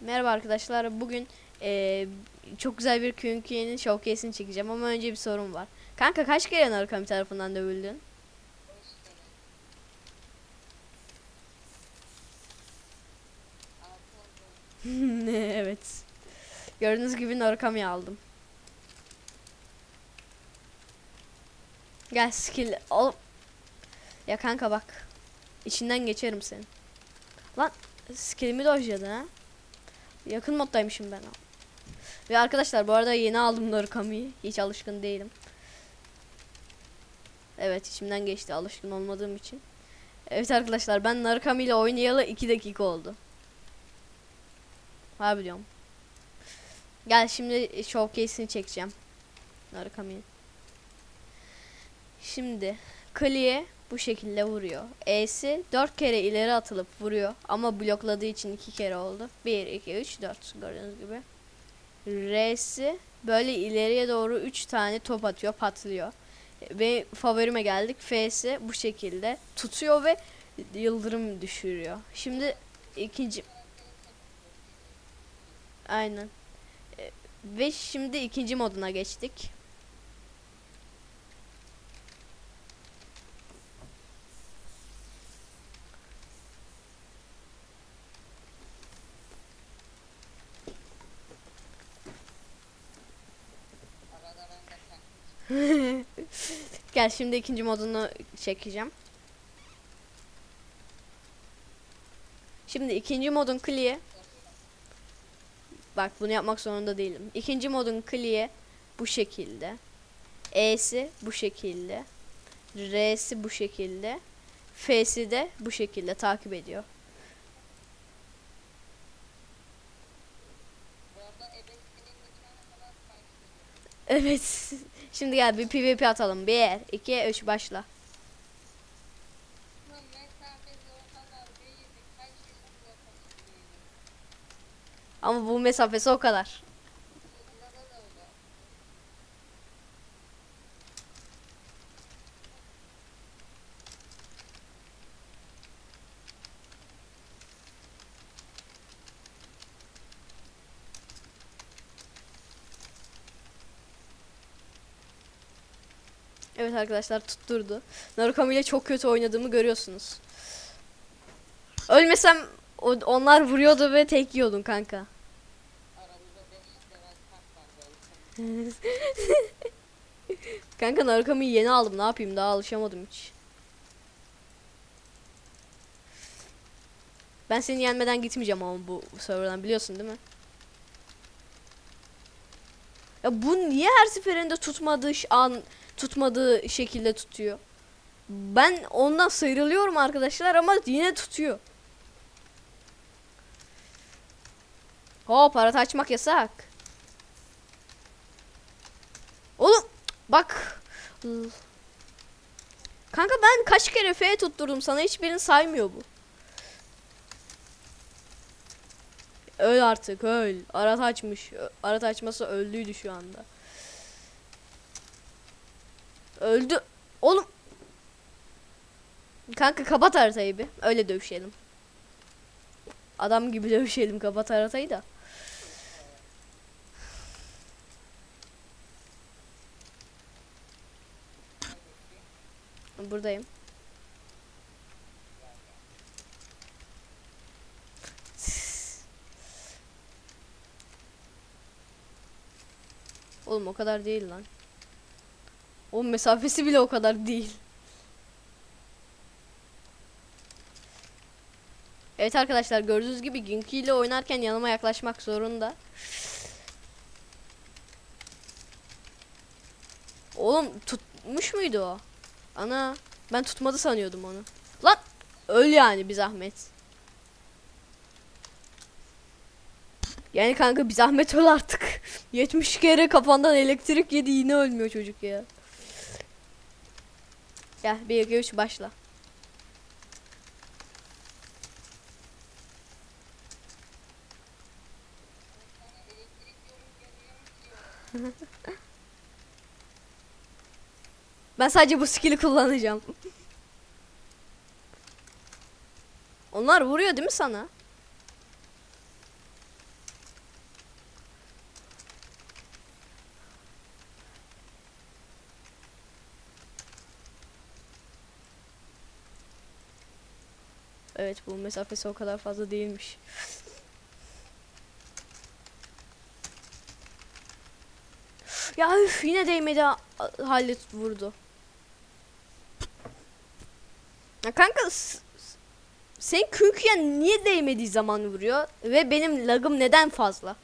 Merhaba arkadaşlar. Bugün eee, çok güzel bir Künkiye'nin showcase'ini çekeceğim ama önce bir sorun var. Kanka kaç kere Narukami tarafından dövüldün? evet. Gördüğünüz gibi Narukami aldım. Gel skill al. Ya kanka bak. İçinden geçerim senin. Lan skillimi dojladı ha. Yakın moddaymışım ben. Ve arkadaşlar bu arada yeni aldım Narukami'yi. Hiç alışkın değilim. Evet içimden geçti alışkın olmadığım için. Evet arkadaşlar ben Narukami ile oynayalı 2 dakika oldu. Harbi diyorum. Gel şimdi showcase'ini çekeceğim. Narukami'nin. Şimdi Kli'ye bu şekilde vuruyor. E'si 4 kere ileri atılıp vuruyor ama blokladığı için 2 kere oldu. 1 2 3 4 gördüğünüz gibi. R'si böyle ileriye doğru 3 tane top atıyor, patlıyor. Ve favorime geldik. F'si bu şekilde tutuyor ve yıldırım düşürüyor. Şimdi ikinci Aynen. Ve şimdi ikinci moduna geçtik. Gel şimdi ikinci modunu çekeceğim. Şimdi ikinci modun clear. Bak bunu yapmak zorunda değilim. İkinci modun clear bu şekilde. E'si bu şekilde. R'si bu şekilde. F'si de bu şekilde takip ediyor. Evet. Şimdi gel bir PvP atalım. 1, 2, 3 başla. Ama bu mesafesi o kadar. Evet arkadaşlar tutturdu. Narukami ile çok kötü oynadığımı görüyorsunuz. Ölmesem onlar vuruyordu ve tek yiyordun kanka. Kanka Narukami'yi yeni aldım. Ne yapayım? Daha alışamadım hiç. Ben seni yenmeden gitmeyeceğim ama bu serverdan biliyorsun değil mi? Ya bu niye her seferinde tutmadığı an tutmadığı şekilde tutuyor? Ben ondan sıyrılıyorum arkadaşlar ama yine tutuyor. Hop arata açmak yasak. Oğlum bak. Kanka ben kaç kere F tutturdum sana hiçbirini saymıyor bu. Öl artık öl. Arat açmış. Arat açması öldüydü şu anda. Öldü. Oğlum. Kanka kapat haritayı bir. Öyle dövüşelim. Adam gibi dövüşelim kapat haritayı da. Buradayım. Oğlum o kadar değil lan. O mesafesi bile o kadar değil. Evet arkadaşlar gördüğünüz gibi Ginky ile oynarken yanıma yaklaşmak zorunda. Oğlum tutmuş muydu o? Ana ben tutmadı sanıyordum onu. Lan öl yani bir zahmet. Yani kanka bir zahmet öl artık. 70 kere kafandan elektrik yedi yine ölmüyor çocuk ya. Gel 1 2 3 başla. Ben sadece bu skill'i kullanacağım. Onlar vuruyor değil mi sana? Evet bu mesafesi o kadar fazla değilmiş. Ya üf yine değmedi ha- Halit vurdu. Ya kanka sen künkiyen niye değmediği zaman vuruyor ve benim lagım neden fazla?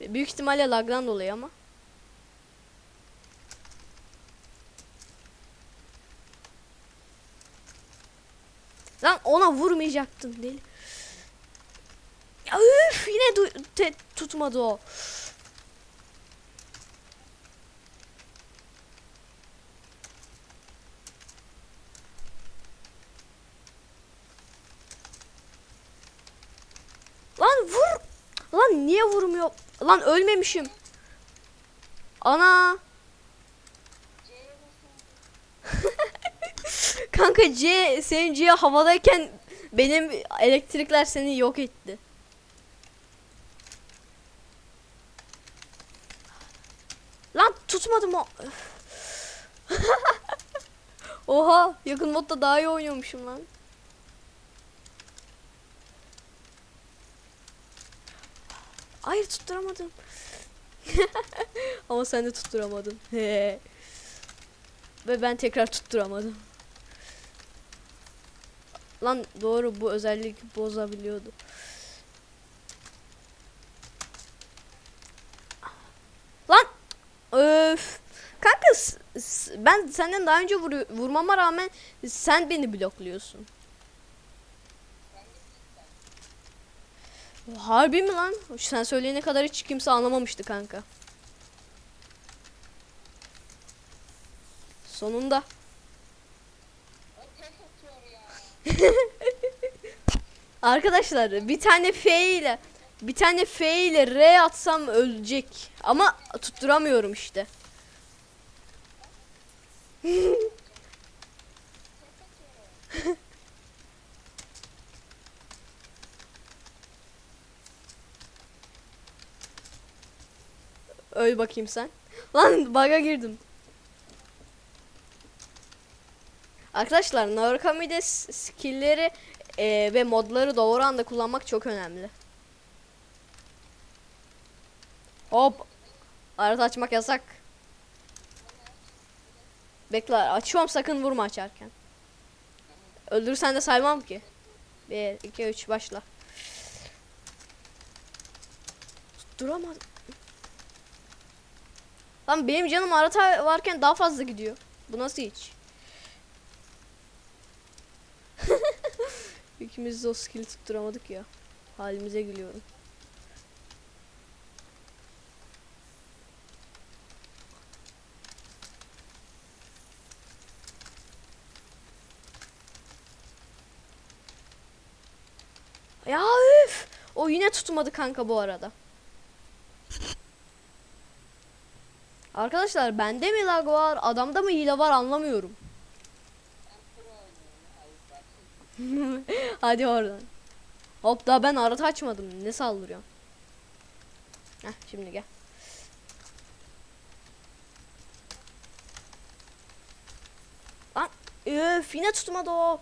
Büyük ihtimalle lagdan dolayı ama. Lan ona vurmayacaktın deli. Ya üf yine te- tutmadı o. Lan vur. Lan niye vurmuyor? Lan ölmemişim. Ana. Kanka C senin C havadayken benim elektrikler seni yok etti. Lan tutmadım o. Oha yakın modda daha iyi oynuyormuşum lan. Hayır tutturamadım. Ama sen de tutturamadın. Ve ben tekrar tutturamadım. Lan doğru bu özellik bozabiliyordu. Lan öf. Kanka ben senden daha önce vuru- vurmama rağmen sen beni blokluyorsun. Harbi mi lan? Sen söyleyene kadar hiç kimse anlamamıştı kanka. Sonunda. O tek atıyor ya. Arkadaşlar bir tane F ile bir tane F ile R atsam ölecek. Ama tutturamıyorum işte. Öl bakayım sen. Lan bug'a girdim. Arkadaşlar Narukami'de skill'leri e, ve modları doğru anda kullanmak çok önemli. Hop. Arada açmak yasak. Bekle açıyorum sakın vurma açarken. Öldürürsen de saymam ki. 1 2 3 başla. Tutturamadım. Lan benim canım arata varken daha fazla gidiyor. Bu nasıl hiç? İkimiz de o skill'i tutturamadık ya. Halimize gülüyorum. Ya üf! O yine tutmadı kanka bu arada. Arkadaşlar bende mi lag var, adamda mı hile var anlamıyorum. Ben pro oynuyorum. Hayır bak. Hadi oradan. Hop daha ben arata açmadım. Ne saldırıyorsun? Heh şimdi gel. Lan öf yine tutmadı o.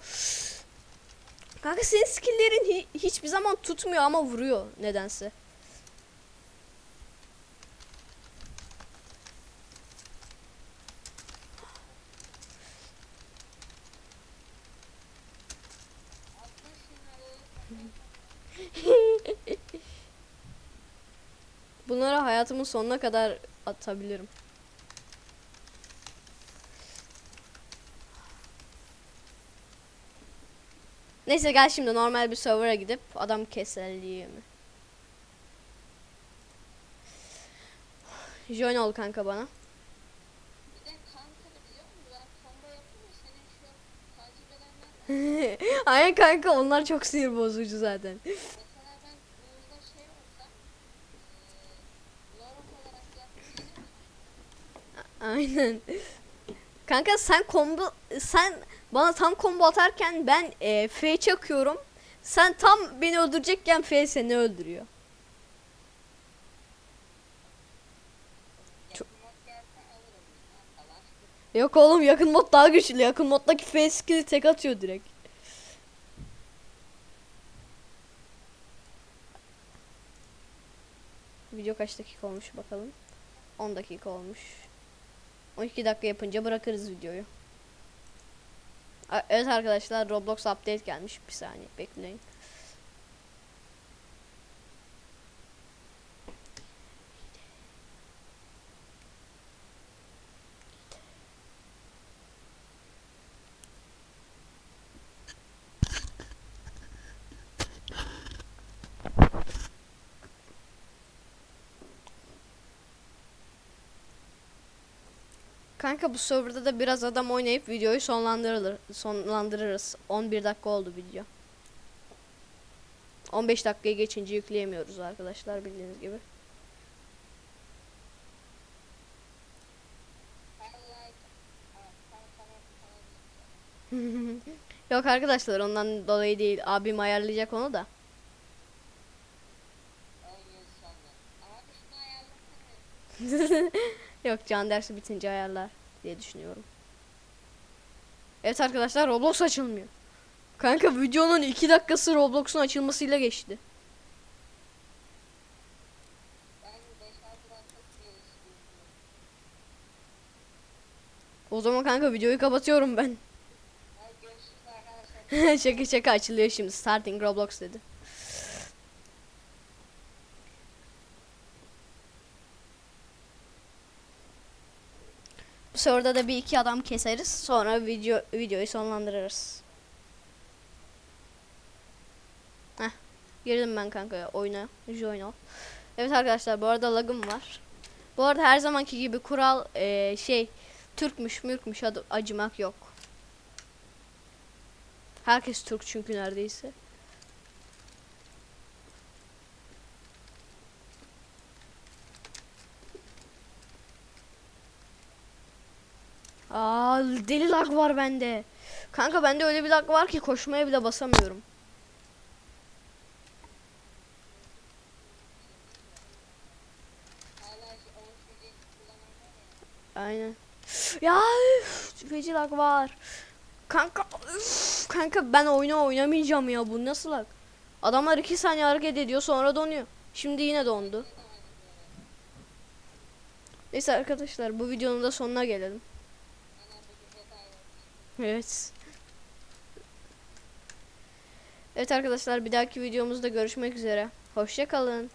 Kanka senin skill'lerin hi- hiçbir zaman tutmuyor ama vuruyor nedense. Bunları hayatımın sonuna kadar atabilirim. Neyse gel şimdi normal bir server'a gidip adam keselliği mi? Join ol kanka bana. Aynen kanka onlar çok sinir bozucu zaten. Aynen. Kanka sen combo sen bana tam combo atarken ben e, F çakıyorum. Sen tam beni öldürecekken F seni öldürüyor. Yok oğlum yakın mod daha güçlü. Yakın moddaki face skill'i tek atıyor direkt. Video kaç dakika olmuş bakalım. 10 dakika olmuş. 12 dakika yapınca bırakırız videoyu. Evet arkadaşlar Roblox update gelmiş. Bir saniye bekleyin. Kanka bu serverda da biraz adam oynayıp videoyu sonlandırılır, sonlandırırız. 11 dakika oldu video. 15 dakikayı geçince yükleyemiyoruz arkadaşlar bildiğiniz gibi. Yok arkadaşlar ondan dolayı değil. Abim ayarlayacak onu da. 10 yıl sonra. Abi şunu ayarlasana. Yok can dersi bitince ayarlar diye düşünüyorum. Evet arkadaşlar Roblox açılmıyor. Kanka videonun 2 dakikası Roblox'un açılmasıyla geçti. Ben 5-6 dakika geliştirdim. O zaman kanka videoyu kapatıyorum ben. Şaka şaka açılıyor şimdi. Starting Roblox dedi. Bu sırada da bir iki adam keseriz. Sonra video videoyu sonlandırırız. Heh. Girdim ben kanka oyuna. Join ol. Evet arkadaşlar bu arada lagım var. Bu arada her zamanki gibi kural eee, şey Türkmüş mürkmüş acımak yok. Herkes Türk çünkü neredeyse. Aa deli lag var bende. Kanka bende öyle bir lag var ki koşmaya bile basamıyorum. Hala şu 13 videoyu kullanan var ya. Aynen. Ya feci lag var. Kanka üf, kanka ben oyunu oynamayacağım ya bu nasıl lag? Adamlar 2 saniye hareket ediyor sonra donuyor. Şimdi yine dondu. Neyse arkadaşlar bu videonun da sonuna gelelim. Ana bu detay yok. Evet. Evet arkadaşlar bir dahaki videomuzda görüşmek üzere. Hoşça kalın.